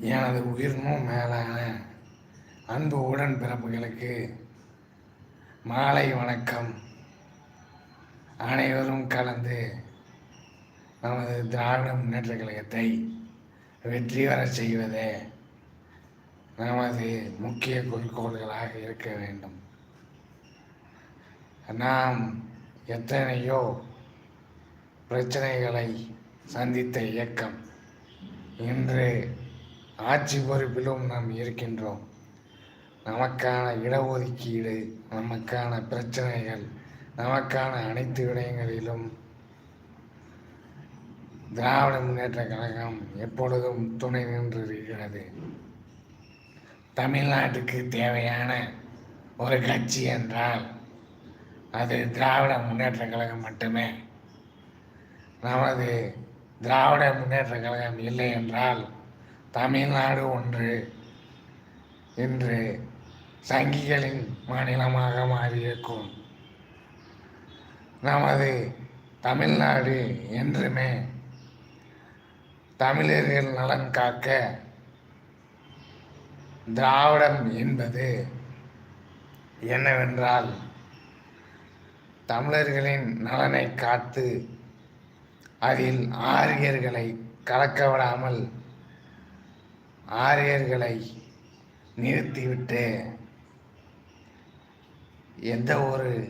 எனது உயிரினும் மேலான அன்பு உடன்பிறப்புகளுக்கு மாலை வணக்கம். அனைவரும் கலந்து நமது திராவிட முன்னேற்ற கழகத்தை வெற்றி வர செய்வதே நமது முக்கிய குறிக்கோள்களாக இருக்க வேண்டும். நாம் எத்தனையோ பிரச்சனைகளை சந்தித்த இயக்கம் இன்று ஆட்சி பொறுப்பிலும் நாம் இருக்கின்றோம். நமக்கான இடஒதுக்கீடு நமக்கான பிரச்சனைகள் நமக்கான அனைத்து விடயங்களிலும் திராவிட முன்னேற்ற கழகம் எப்பொழுதும் துணை நின்று இருக்கிறது தமிழ்நாட்டுக்கு தேவையான ஒரு கட்சி என்றால் அது திராவிட முன்னேற்ற கழகம் மட்டுமே. நமது திராவிட முன்னேற்ற கழகம் இல்லை என்றால் தமிழ்நாடு ஒன்று இன்று சங்கிகளின் மாநிலமாக மாறியிருக்கும். நமது தமிழ்நாடு என்றுமே தமிழர்கள் நலன் காக்க திராவிடம் என்பது என்னவென்றால் தமிழர்களின் நலனை காத்து அதில் ஆரியர்களை கலக்க விடாமல் ஆரியர்களை நிறுத்திவிட்டு எந்த ஒரு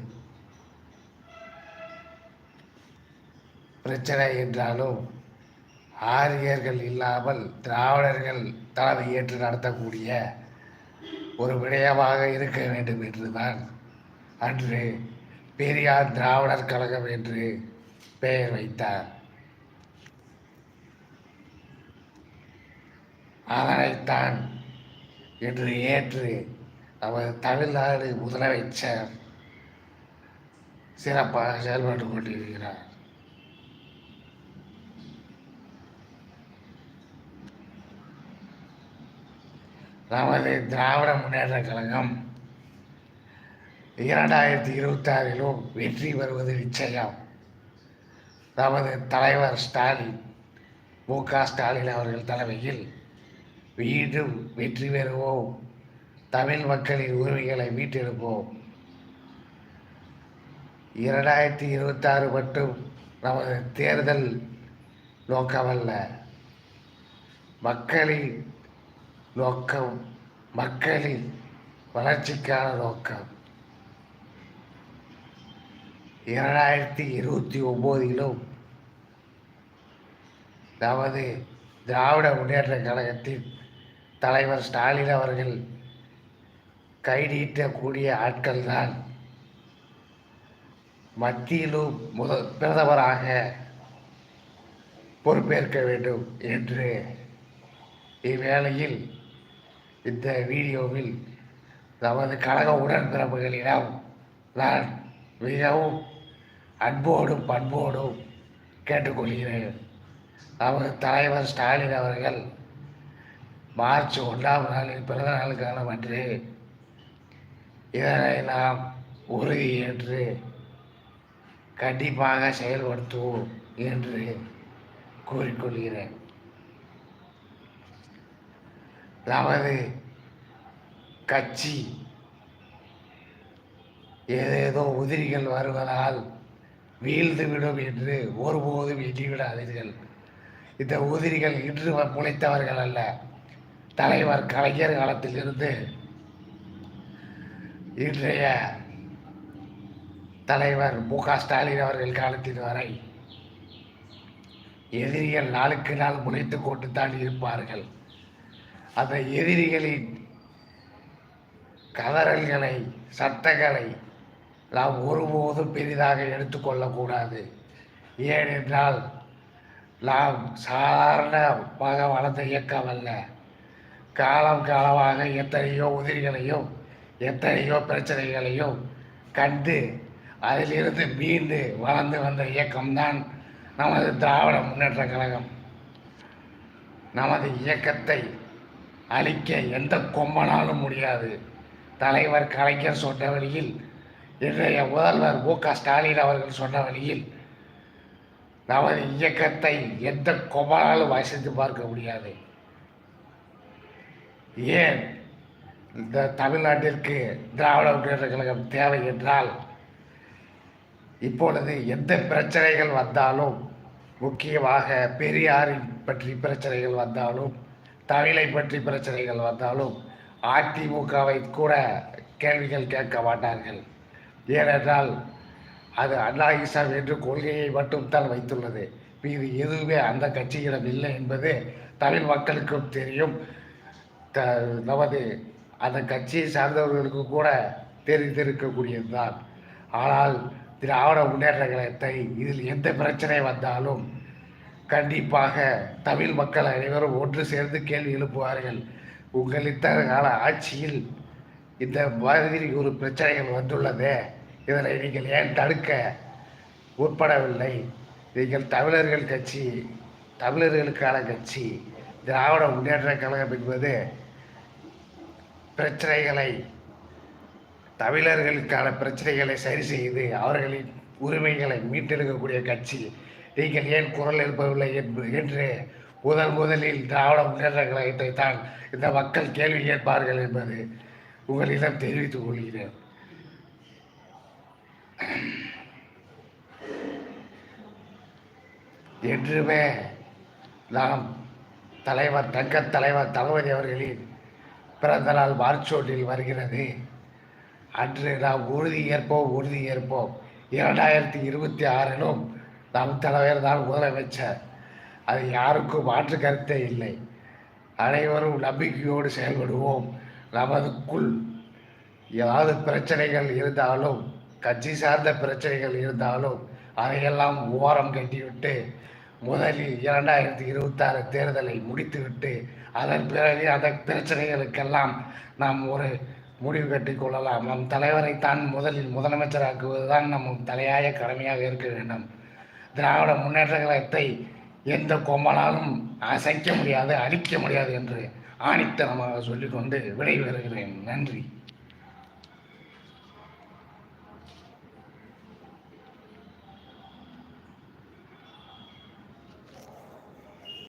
பிரச்சனை என்றாலும் ஆரியர்கள் இல்லாமல் திராவிடர்கள் தலைமை ஏற்று நடத்தக்கூடிய ஒரு விடயமாக இருக்க வேண்டும் என்றுதான் அன்று பெரியார் திராவிடர் கழகம் என்று பெயர் வைத்தார். அதனைத்தான் இன்று ஏற்று நமது தமிழ்நாடு முதலமைச்சர் சிறப்பாக செயல்பட்டு கொண்டிருக்கிறார். நமது திராவிட முன்னேற்ற கழகம் இரண்டாயிரத்தி இருபத்தாறிலும் வெற்றி பெறுவது நிச்சயம். நமது தலைவர் ஸ்டாலின் மு க ஸ்டாலின் அவர்கள் தலைமையில் மீண்டும் வெற்றி பெறுவோம். தமிழ் மக்களின் உரிமைகளை மீட்டெடுப்போம். இரண்டாயிரத்தி இருபத்தாறு மட்டும் நமது தேர்தல் நோக்கமல்ல மக்களின் நோக்கம் மக்களின் வளர்ச்சிக்கான நோக்கம். இரண்டாயிரத்தி இருபத்தி ஒம்போதிலும் நமது திராவிட முன்னேற்ற கழகத்தின் தலைவர் ஸ்டாலின் அவர்கள் கைநீட்டக்கூடிய ஆட்கள் தான் மத்தியிலும் முத பிரதமராக பொறுப்பேற்க வேண்டும் என்று இவ்வேளையில் இந்த வீடியோவில் நமது கழக உடன்பிறப்புகளிடம் நான் மிகவும் அன்போடும் பண்போடும் கேட்டுக்கொள்கிறேன். நமது தலைவர் ஸ்டாலின் அவர்கள் மார்ச் ஒன்றாம் நாளில் பிறந்த நாளுக்கான அன்று இதனை நாம் உறுதியேற்று கண்டிப்பாக செயல்படுத்துவோம் என்று கூறிக்கொள்கிறேன் நமது கட்சி ஏதேதோ உதிரிகள் வருவதால் வீழ்ந்துவிடும் என்று ஒருபோதும் எண்ணிவிடாதீர்கள். இந்த உதிரிகள் இன்று முளைத்தவர்கள் அல்ல. தலைவர் கலைஞர் காலத்திலிருந்து இன்றைய தலைவர் மு க ஸ்டாலின் அவர்கள் காலத்தின் வரை எதிரிகள் நாளுக்கு நாள் முனைத்து கொண்டு தான் இருப்பார்கள். அந்த எதிரிகளின் கதறல்களை சட்டங்களை நாம் ஒருபோதும் பெரிதாக எடுத்துக்கொள்ளக்கூடாது ஏனென்றால் நாம் சாதாரணமாக வளர்ந்த இயக்கம் அல்ல. காலம் காலமாக எத்தனையோ உதிரிகளையும் எத்தனையோ பிரச்சனைகளையும் கண்டு அதிலிருந்து மீண்டு வளர்ந்து வந்த இயக்கம்தான் நமது திராவிட முன்னேற்ற கழகம். நமது இயக்கத்தை அழிக்க எந்த கொம்பனாலும் முடியாது. தலைவர் கலைஞர் சொன்ன வழியில் இன்றைய முதல்வர் மு க ஸ்டாலின் அவர்கள் சொன்ன வழியில் நமது இயக்கத்தை எந்த கொம்பனாலும் வசித்து பார்க்க முடியாது. ஏன் இந்த தமிழ்நாட்டிற்கு திராவிட முன்னேற்ற கழகம் தேவை என்றால் இப்பொழுது எந்த பிரச்சனைகள் வந்தாலும் முக்கியமாக பெரியாரின் பற்றி பிரச்சனைகள் வந்தாலும் தமிழை பற்றி பிரச்சனைகள் வந்தாலும் அதிமுகவை கூட கேள்விகள் கேட்க மாட்டார்கள். ஏனென்றால் அது அண்ணா ஈசாம் என்று கொள்கையை மட்டும் தான் வைத்துள்ளது. இது எதுவுமே அந்த கட்சியிடம் இல்லை என்பது தமிழ் மக்களுக்கும் தெரியும். த நமது அந்த கட்சியை சார்ந்தவர்களுக்கு கூட தெரிந்திருக்கக்கூடியது தான் ஆனால் திராவிட முன்னேற்ற கழகத்தை இதில் எந்த பிரச்சனை வந்தாலும் கண்டிப்பாக தமிழ் மக்கள் அனைவரும் ஒன்று சேர்ந்து கேள்வி எழுப்புவார்கள். உங்கள் இத்தனை கால ஆட்சியில் இந்த மாதிரி ஒரு பிரச்சனைகள் வந்துள்ளதே. இதனை நீங்கள் ஏன் தடுக்க உட்படவில்லை நீங்கள் தமிழர்கள் கட்சி தமிழர்களுக்கான கட்சி திராவிட முன்னேற்ற கழகம் என்பது பிரச்சனைகளை தமிழர்களுக்கான பிரச்சனைகளை சரி செய்து அவர்களின் உரிமைகளை மீட்டெடுக்கக்கூடிய கட்சி. நீங்கள் ஏன் குரல் எழுப்பவில்லை என்பது என்று முதல் முதலில் திராவிட முன்னேற்ற கழகத்தை தான் இந்த மக்கள் கேள்வி கேட்பார்கள் என்பது உங்களிடம் தெரிவித்துக் கொள்கிறேன். என்றுமே நாம் தலைவர் தங்க தலைவர் தளபதி அவர்களின் பிறந்த நாள் மார்ச் ஒன்றில் வருகிறது. அன்று நாம் உறுதி ஏற்போம் உறுதி ஏற்போம். இரண்டாயிரத்தி இருபத்தி ஆறிலும் நம் தலைவர் தான் முதலமைச்சர். அது யாருக்கும் மாற்று கருத்தே இல்லை. அனைவரும் நம்பிக்கையோடு செயல்படுவோம். நமதுக்குள் ஏதாவது பிரச்சனைகள் இருந்தாலும் கட்சி சார்ந்த பிரச்சனைகள் இருந்தாலும் அதையெல்லாம் ஓரம் கட்டிவிட்டு முதலில் இரண்டாயிரத்தி இருபத்தாறு தேர்தலை முடித்துவிட்டு அதன் பிறகு அந்த பிரச்சனைகளுக்கெல்லாம் நாம் ஒரு முடிவு கட்டி கொள்ளலாம். நம் தலைவரை தான் முதலில் முதலமைச்சராக்குவதுதான் நம் தலையாய கடமையாக இருக்க வேண்டும். திராவிட முன்னேற்ற கழகத்தை எந்த கொம்பனாலும் அசைக்க முடியாது அழிக்க முடியாது என்று ஆணித்தனமாக சொல்லிக்கொண்டு விடைபெறுகிறேன். நன்றி.